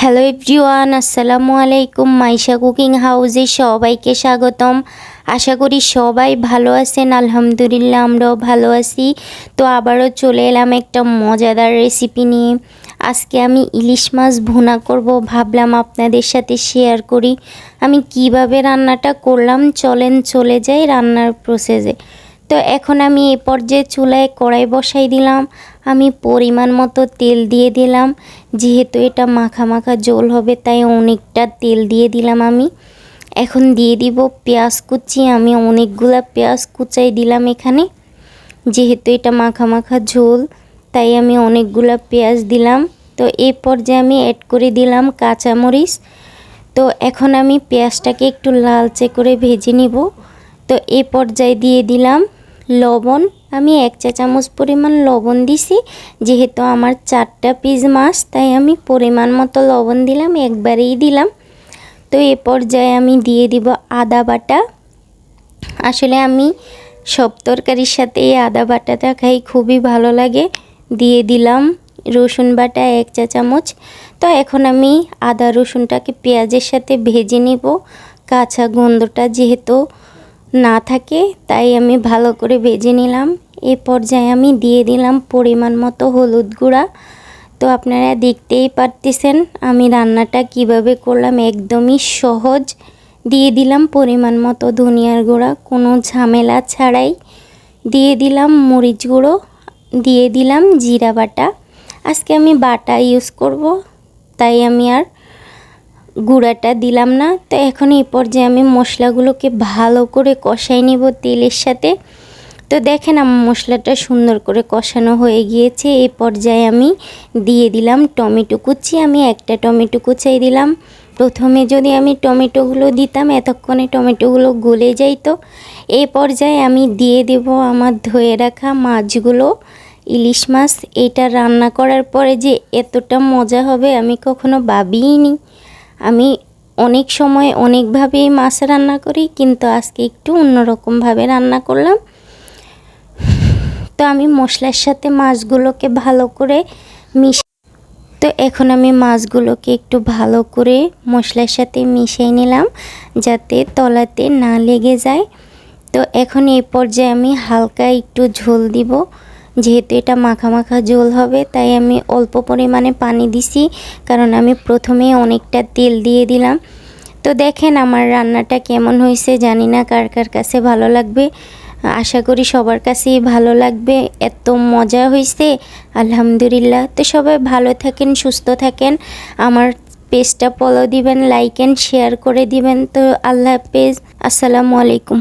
Hello everyone আসসালামু আলাইকুম Maisha cooking হাউসে সবাইকে স্বাগতম। আশা করি সবাই ভালো আছেন, আলহামদুলিল্লাহ আমরাও ভালো আছি। তো আবারও চলে এলাম একটা মজাদার রেসিপি নিয়ে। আজকে আমি ইলিশ মাছ ভুনা করব, ভাবলাম আপনাদের সাথে শেয়ার করি। আমি কীভাবে রান্নাটা করলাম, চলেন চলে যাই রান্নার প্রসেসে তো এখন আমি এ পর্যায়ে চুলায় কড়াই বসাই দিলাম। আমি পরিমাণ মতো তেল দিয়ে দিলাম। যেহেতু এটা মাখা মাখা জোল হবে, তাই অনেকটা তেল দিয়ে দিলাম আমি। এখন দিয়ে দিব পেঁয়াজ কুচি। আমি অনেকগুলা পেঁয়াজ কুচাই দিলাম এখানে। যেহেতু এটা মাখা মাখা ঝোল, তাই আমি অনেকগুলা পেঁয়াজ দিলাম। তো এই পর্যায়ে আমি অ্যাড করে দিলাম কাঁচামরিচ। তো এখন আমি পেঁয়াজটাকে একটু লালচে করে ভেজে নিব। তো এ পর্যায়ে দিয়ে দিলাম লবণ। আমি এক চা চামচ পরিমাণ লবণ দিছি। যেহেতু আমার চারটা পিস মাছ, তাই আমি পরিমাণ মতো লবণ দিলাম, একবারেই দিলাম। তো এ পর্যায়ে আমি দিয়ে দিব আদা বাটা। আসলে আমি সব তরকারির সাথে এই আদা বাটাটা খাই, খুবই ভালো লাগে। দিয়ে দিলাম রসুন বাটা এক চা চামচ। তো এখন আমি আদা রসুনটাকে পেঁয়াজের সাথে ভেজে নিব। কাঁচা গন্ধটা যেহেতু না থাকে, তাই আমি ভালো করে ভেজে নিলাম। এ পর্যায়ে আমি দিয়ে দিলাম পরিমাণ মতো হলুদ গুঁড়া। তো আপনারা দেখতেই পারতেছেন আমি রান্নাটা কীভাবে করলাম, একদমই সহজ। দিয়ে দিলাম পরিমাণ মতো ধনিয়ার গুঁড়া, কোনো ঝামেলা ছাড়াই। দিয়ে দিলাম মরিচ গুঁড়ো, দিয়ে দিলাম জিরা বাটা। আজকে আমি বাটা ইউজ করব, তাই আমি আর গুঁড়াটা দিলাম না। তো এখন এই পর্যায়ে আমি মশলাগুলোকে ভালো করে কষাই নিব তেলের সাথে। তো দেখেন আমার মশলাটা সুন্দর করে কষানো হয়ে গিয়েছে। এই পর্যায়ে আমি দিয়ে দিলাম টমেটো কুচি। আমি একটা টমেটো কুচাই দিলাম। প্রথমে যদি আমি টমেটোগুলো দিতাম, এতক্ষণে টমেটোগুলো গলে যাইতো। এই পর্যায়ে আমি দিয়ে দেব আমার ধুয়ে রাখা মাছগুলো। ইলিশ মাছ, এটা রান্না করার পরে যে এতটা মজা হবে আমি কখনো ভাবিনি আমি অনেক সময় অনেকভাবেই মাছ রান্না করি, কিন্তু আজকে একটু অন্যরকমভাবে রান্না করলাম। তো আমি মশলার সাথে মাছগুলোকে ভালো করে মিশ তো এখন আমি মাছগুলোকে একটু ভালো করে মশলার সাথে মিশিয়ে নিলাম, যাতে তলাতে না লেগে যায়। তো এখন এই পর্যায়ে আমি হালকা একটু ঝোল দিব। যেহেতু এটা মাখা মাখা ঝোল হবে, তাই আমি অল্প পরিমাণে পানি দিছি, কারণ আমি প্রথমে অনেকটা তেল দিয়ে দিলাম। তো দেখেন আমার রান্নাটা কেমন হয়েছে, জানি না কার কার কাছে ভালো লাগবে। আশা করি সবার কাছেই ভালো লাগবে, এত মজা হয়েছে, আলহামদুলিল্লাহ। তো সবাই ভালো থাকেন, সুস্থ থাকেন, আমার পেজটা ফলো দিবেন লাইক অ্যান্ড শেয়ার করে দিবেন। তো আল্লাহ হাফেজ, আসসালামু আলাইকুম।